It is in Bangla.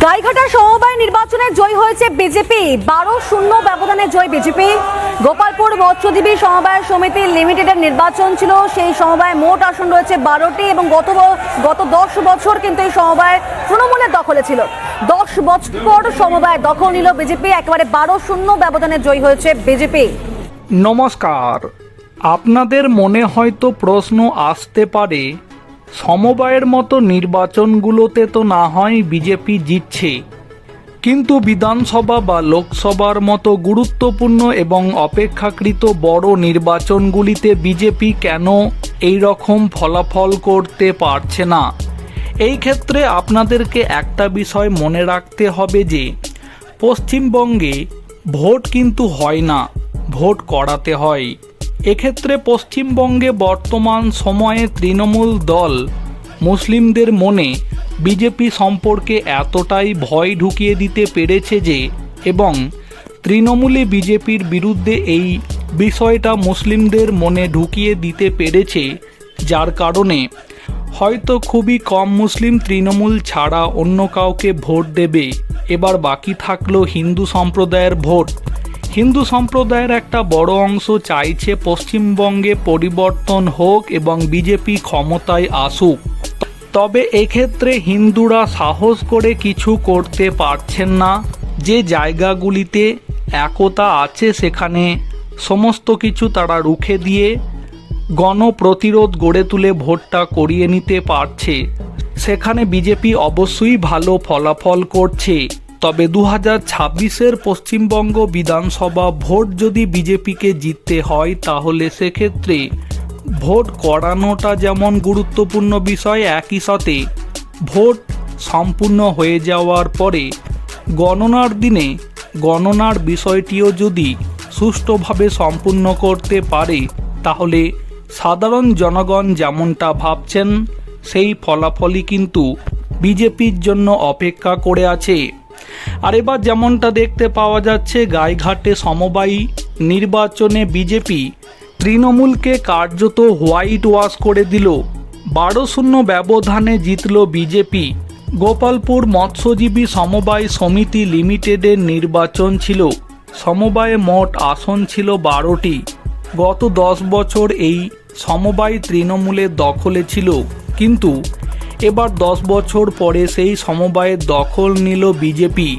গাইঘাটা সমবায় নির্বাচনে জয় হয়েছে বিজেপি। বারো শূন্য ব্যবধানে জয় বিজেপি। গোপালপুর মৎস্যজীবী সমবায় সমিতি লিমিটেডের নির্বাচন ছিল। সেই সমবায় মোট আসন রয়েছে বারোটি এবং গত গত দশ বছর কিন্তু এই সমবায় তৃণমূলের দখলে ছিল। দশ বছর পর সমবায় দখল নিল বিজেপি। একেবারে বারো শূন্য ব্যবধানে জয় হয়েছে বিজেপি। নমস্কার। আপনাদের মনে হয়তো প্রশ্ন আসতে পারে সমবায়ের মতো নির্বাচনগুলোতে তো না হয় বিজেপি জিতছে। কিন্তু বিধানসভা বা লোকসভার মতো গুরুত্বপূর্ণ এবং অপেক্ষাকৃত বড় নির্বাচনগুলিতে বিজেপি কেন এই রকম ফলাফল করতে পারছে না? এই ক্ষেত্রে আপনাদেরকে একটা বিষয় মনে রাখতে হবে যে, পশ্চিমবঙ্গে ভোট কিন্তু হয় না, ভোট করাতে হয়। এক্ষেত্রে পশ্চিমবঙ্গে বর্তমান সময়ে তৃণমূল দল মুসলিমদের মনে বিজেপি সম্পর্কে এতটাই ভয় ঢুকিয়ে দিতে পেরেছে যে এবং তৃণমূলে বিজেপির বিরুদ্ধে এই বিষয়টা মুসলিমদের মনে ঢুকিয়ে দিতে পেরেছে, যার কারণে হয়তো খুবই কম মুসলিম তৃণমূল ছাড়া অন্য কাউকে ভোট দেবে। এবার বাকি থাকল হিন্দু সম্প্রদায়ের ভোট। হিন্দু সম্প্রদায়ের একটা বড় অংশ চাইছে পশ্চিমবঙ্গে পরিবর্তন হোক এবং বিজেপি ক্ষমতায় আসুক। তবে এক্ষেত্রে হিন্দুরা সাহস করে কিছু করতে পারছেন না। যে জায়গাগুলিতে একতা আছে সেখানে সমস্ত কিছু তারা রুখে দিয়ে গণপ্রতিরোধ গড়ে তুলে ভোটটা করিয়ে নিতে পারছে। সেখানে বিজেপি অবশ্যই ভালো ফলাফল করছে। তবে দু হাজার ছাব্বিশের পশ্চিমবঙ্গ বিধানসভা ভোট যদি বিজেপিকে জিততে হয়, তাহলে সেক্ষেত্রে ভোট করানোটা যেমন গুরুত্বপূর্ণ বিষয়, একই সাথে ভোট সম্পূর্ণ হয়ে যাওয়ার পরে গণনার দিনে গণনার বিষয়টিও যদি সুষ্ঠুভাবে সম্পূর্ণ করতে পারে, তাহলে সাধারণ জনগণ যেমনটা ভাবছেন, সেই ফলাফলই কিন্তু বিজেপির জন্য অপেক্ষা করে আছে। আর এবার যেমনটা দেখতে পাওয়া যাচ্ছে, গাইঘাটে সমবায়ী নির্বাচনে বিজেপি তৃণমূলকে কার্যত হোয়াইট ওয়াশ করে দিল। বারো শূন্য ব্যবধানে জিতল বিজেপি। গোপালপুর মৎস্যজীবী সমবায় সমিতি লিমিটেডের নির্বাচন ছিল। সমবায়ে মোট আসন ছিল বারোটি। গত দশ বছর এই সমবায় তৃণমূলের দখলে ছিল। কিন্তু এবার দশ বছর পরে সেই সমবায়ের দখল নিল বিজেপি।